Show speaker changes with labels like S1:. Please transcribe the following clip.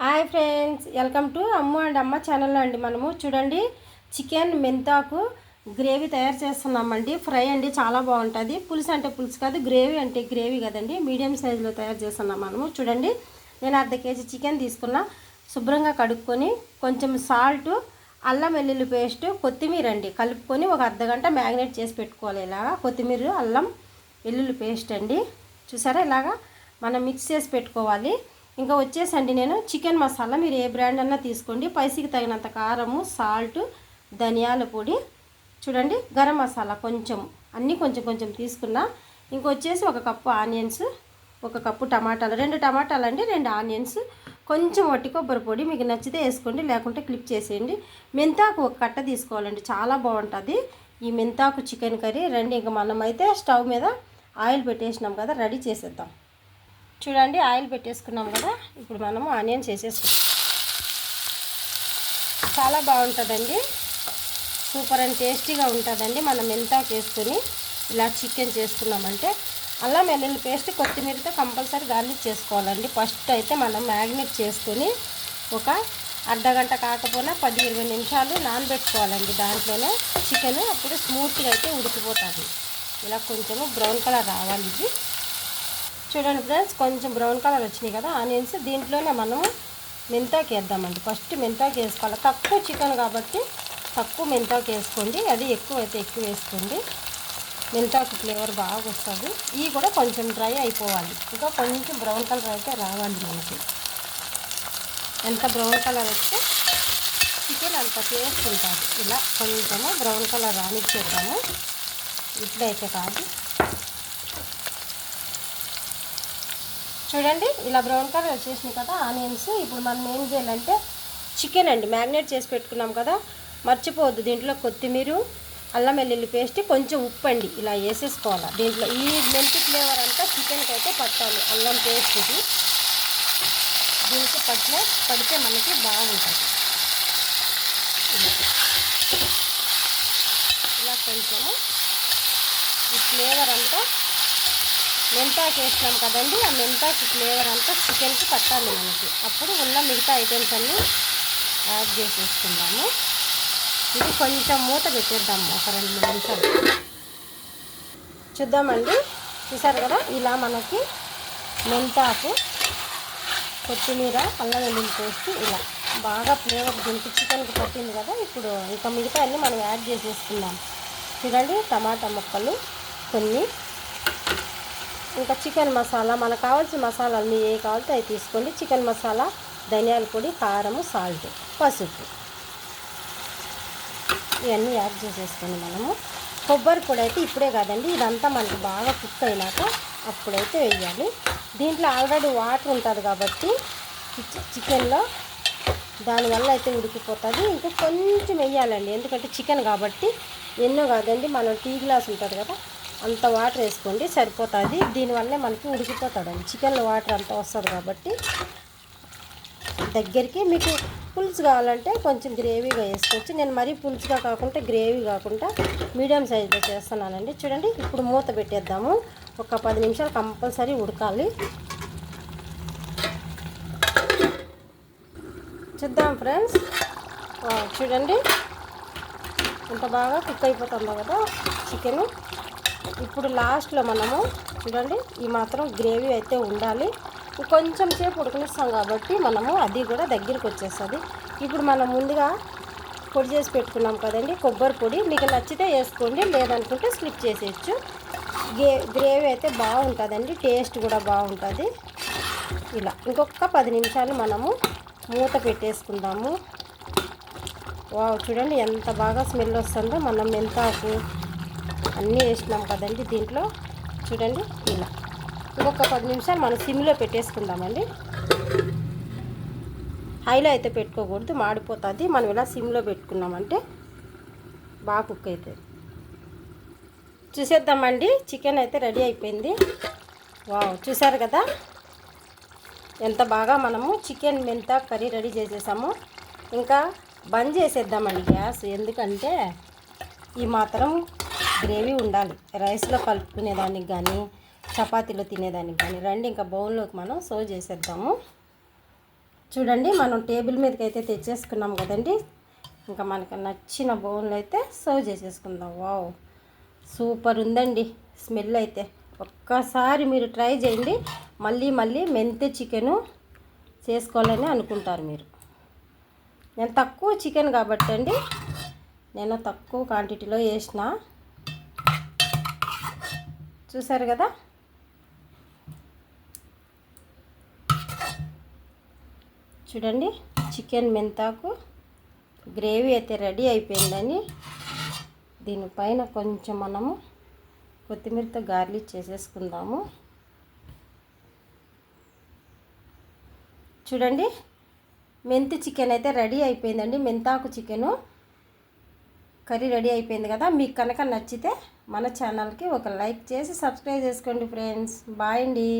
S1: Hi friends welcome to Amma and Amma ఛానల్లో అండి మనము. చూడండి చికెన్ మెంతాకు గ్రేవీ తయారు చేస్తున్నామండి. ఫ్రై అండి చాలా బాగుంటుంది. పులుసు అంటే పులుసు కాదు గ్రేవీ అంటే గ్రేవీ కదండి. మీడియం సైజులో తయారు చేస్తున్నాం మనము. చూడండి నేను అర్ధ కేజీ చికెన్ తీసుకున్నా. శుభ్రంగా కడుక్కొని కొంచెం సాల్ట్ అల్లం వెల్లుల్లి పేస్ట్ కొత్తిమీర అండి. కలుపుకొని ఒక అర్ధ గంట మ్యాగ్నేట్ చేసి పెట్టుకోవాలి ఇలాగా. కొత్తిమీర అల్లం వెల్లుల్లి పేస్ట్ అండి. చూసారా ఇలాగా? మనం మిక్స్ చేసి పెట్టుకోవాలి. ఇంకా వచ్చేసండి నేను చికెన్ మసాలా. మీరు ఏ బ్రాండ్ అన్నా తీసుకోండి. పైసకి తగినంత కారము సాల్ట్ ధనియాల పొడి. చూడండి గరం మసాలా కొంచెం అన్నీ కొంచెం కొంచెం తీసుకున్నా. ఇంకొచ్చేసి ఒక కప్పు ఆనియన్స్ ఒక కప్పు టమాటాలు. రెండు టమాటాలు అండి రెండు ఆనియన్స్. కొంచెం వట్టి కొబ్బరి పొడి మీకు నచ్చితే వేసుకోండి లేకుంటే క్లిప్ చేసేయండి. మెంతాకు ఒక కట్ట తీసుకోవాలండి చాలా బాగుంటుంది. ఈ మెంతాకు చికెన్ కర్రీ రండి. ఇంకా మనమైతే స్టవ్ మీద ఆయిల్ పెట్టేసినాం కదా రెడీ చేసేద్దాం. చూడండి ఆయిల్ పెట్టేసుకున్నాం కదా. ఇప్పుడు మనము ఆనియన్స్ వేసేసుకున్నాం చాలా బాగుంటుందండి. సూపర్ అండ్ టేస్టీగా ఉంటుందండి. మనం మెంతాకు వేసుకొని ఇలా చికెన్ చేసుకున్నామంటే అల్లం వెల్లుల్లి పేస్ట్ కొత్తిమీరతో కంపల్సరీ గార్లిక్ చేసుకోవాలండి. ఫస్ట్ అయితే మనం మ్యాగ్నేట్ చేసుకొని ఒక అర్ధగంట కాకపోయినా పది ఇరవై నిమిషాలు నానబెట్టుకోవాలండి. దాంట్లోనే చికెన్ అప్పుడు స్మూత్గా అయితే ఉడికిపోతుంది. ఇలా కొంచెము బ్రౌన్ కలర్ రావాలి ఇది. చూడండి ఫ్రెండ్స్ కొంచెం బ్రౌన్ కలర్ వచ్చినాయి కదా ఆనియన్స్ దీంట్లోనే మనము మెంతాకి వేద్దామండి. ఫస్ట్ మెంతాకి వేసుకోవాలి. తక్కువ చికెన్ కాబట్టి తక్కువ మెంతాకి వేసుకోండి. అది ఎక్కువ అయితే ఎక్కువ వేసుకోండి. మెంతాకు ఫ్లేవర్ బాగా వస్తుంది. ఇవి కూడా కొంచెం డ్రై అయిపోవాలి. ఇంకా కొంచెం బ్రౌన్ కలర్ అయితే రావాలి మనకి. ఎంత బ్రౌన్ కలర్ వస్తే చికెన్ అంత టేస్ట్ ఉంటుంది. ఇలా కొంచెము బ్రౌన్ కలర్ రానిచ్చేద్దాము. ఇప్పుడైతే కాదు. చూడండి ఇలా బ్రౌన్ కలర్ వచ్చేసింది కదా ఆనియన్స్ ఇప్పుడు మనం ఏం చేయాలంటే చికెన్ అండి మ్యాగ్నేట్ చేసి పెట్టుకున్నాం కదా మర్చిపోవద్దు. దీంట్లో కొత్తిమీర అల్లం వెల్లుల్లి పేస్ట్ కొంచెం ఉప్పు అండి ఇలా వేసేసుకోవాలి. దీంట్లో ఈ మెంతి ఫ్లేవర్ అంతా చికెన్కి అయితే పట్టాలి అల్లం పేస్ట్ ఇది. దీనికి పట్టిన పడితే మనకి బాగుంటుంది. ఇలా కొంచెము ఈ ఫ్లేవర్ అంతా మెంతాకు వేసినాం కదండి. ఆ మెంతాకు ఫ్లేవర్ అంతా చికెన్కి పట్టాలి మనకి. అప్పుడు ఉన్న మిగతా ఐటమ్స్ అన్నీ యాడ్ చేసేసుకుందాము. ఇది కొంచెం మూత పెట్టేద్దాము. ఒక రెండు మూడు నిమిషాలు. చూద్దామండి. చూసారు కదా? ఇలా మనకి మెంతాకు కొత్తిమీర అల్లం వెల్లుల్లి పేస్ట్ ఇలా. బాగా ఫ్లేవర్ దింపి చికెన్కి పట్టింది కదా? ఇప్పుడు ఇంకా మిగతా అన్నీ మనం యాడ్ చేసేసుకుందాం. చూడండి టమాటా ముక్కలు కొన్ని. ఇంకా చికెన్ మసాలా మనకు కావాల్సిన మసాలాలు ఏ కావాలితే అవి తీసుకోండి. చికెన్ మసాలా ధనియాల పొడి కారము సాల్ట్ పసుపు. ఇవన్నీ యాడ్ చేసేసుకోండి మనము. కొబ్బరి పొడి అయితే ఇప్పుడే కాదండి ఇదంతా మనకి బాగా కుక్ అయినాక అప్పుడైతే వేయాలి. దీంట్లో ఆల్రెడీ వాటర్ ఉంటుంది కాబట్టి చికెన్లో దానివల్ల అయితే ఉడికిపోతుంది. ఇంకా కొంచెం వేయాలండి ఎందుకంటే చికెన్ కాబట్టి ఎన్నో కాదండి మనం టీ గ్లాస్ ఉంటుంది కదా అంత వాటర్ వేసుకోండి సరిపోతుంది. దీనివల్లే మనకి ఉడికిపోతాడు చికెన్లో వాటర్ అంతా వస్తుంది కాబట్టి దగ్గరికి మీకు పులుసు కావాలంటే కొంచెం గ్రేవీగా వేసుకోవచ్చు. నేను మరీ పులుసుగా కాకుండా గ్రేవీ కాకుండా మీడియం సైజులో చేస్తున్నానండి. చూడండి ఇప్పుడు మూత పెట్టేద్దాము. ఒక పది నిమిషాలు కంపల్సరీ ఉడకాలి. చూద్దాం ఫ్రెండ్స్. చూడండి. ఇంత బాగా కుక్ అయిపోతుందో కదా చికెను. ఇప్పుడు లాస్ట్లో మనము చూడండి ఈ మాత్రం గ్రేవీ అయితే ఉండాలి. కొంచెం సేపు ఉడకనిస్తాం కాబట్టి మనము అది కూడా దగ్గరికి వచ్చేస్తుంది. ఇప్పుడు మనం ముందుగా పొడి చేసి పెట్టుకున్నాం కదండి కొబ్బరి పొడి. మీకు నచ్చితే వేసుకోండి లేదనుకుంటే స్లిప్ చేసేయచ్చు. గే గ్రేవీ అయితే బాగుంటుందండి టేస్ట్ కూడా బాగుంటుంది. ఇలా ఇంకొక పది నిమిషాలు మనము మూత పెట్టేసుకుందాము. వావ్ చూడండి ఎంత బాగా స్మెల్ వస్తుందో మనం మెంతాకు అన్నీ వేసినాం కదండి దీంట్లో. చూడండి ఇలా. ఇంకొక పది నిమిషాలు మనం సిమ్లో పెట్టేసుకుందామండి. హైలో అయితే పెట్టుకోకూడదు మాడిపోతుంది. మనం ఇలా సిమ్లో పెట్టుకున్నామంటే బాగా కుక్ అవుతుంది. చూసేద్దామండి. చికెన్ అయితే రెడీ అయిపోయింది. వావ్ చూసారు కదా? ఎంత బాగా మనము చికెన్ మెంత కర్రీ రెడీ చేసేసాము. ఇంకా బంద్ చేసేద్దామండి గ్యాస్. ఎందుకంటే ఈ మాత్రం గ్రేవీ ఉండాలి. రైస్లో కలుపుకునేదానికి కానీ చపాతీలో తినేదానికి కానీ రండి ఇంకా బౌల్లోకి మనం సర్వ్ చేసేద్దాము. చూడండి మనం టేబుల్ మీదకి అయితే తెచ్చేసుకున్నాం కదండి. ఇంకా మనకు నచ్చిన బౌన్లు అయితే సర్వ్ చేసేసుకుందాం. వావ్! సూపర్ ఉందండి. స్మెల్ అయితే ఒక్కసారి మీరు ట్రై చేయండి. మళ్ళీ మళ్ళీ మెంతి చికెను చేసుకోవాలని అనుకుంటారు మీరు. నేను తక్కువ చికెన్ కాబట్టి అండి. నేను తక్కువ క్వాంటిటీలో వేసిన చూసారు కదా? చూడండి చికెన్ మెంతాకు గ్రేవీ అయితే రెడీ అయిపోయిందని. దీనిపైన కొంచెం మనము కొత్తిమీరతో గార్లిక్ చేసేసుకుందాము. చూడండి మెంతి చికెన్ అయితే రెడీ అయిపోయిందండి. మెంతాకు చికెను కర్రీ రెడీ అయిపోయింది కదా మీకు కనుక నచ్చితే మన ఛానల్కి ఒక లైక్ చేసి సబ్స్క్రైబ్ చేసుకోండి ఫ్రెండ్స్. బాయ్ అండి.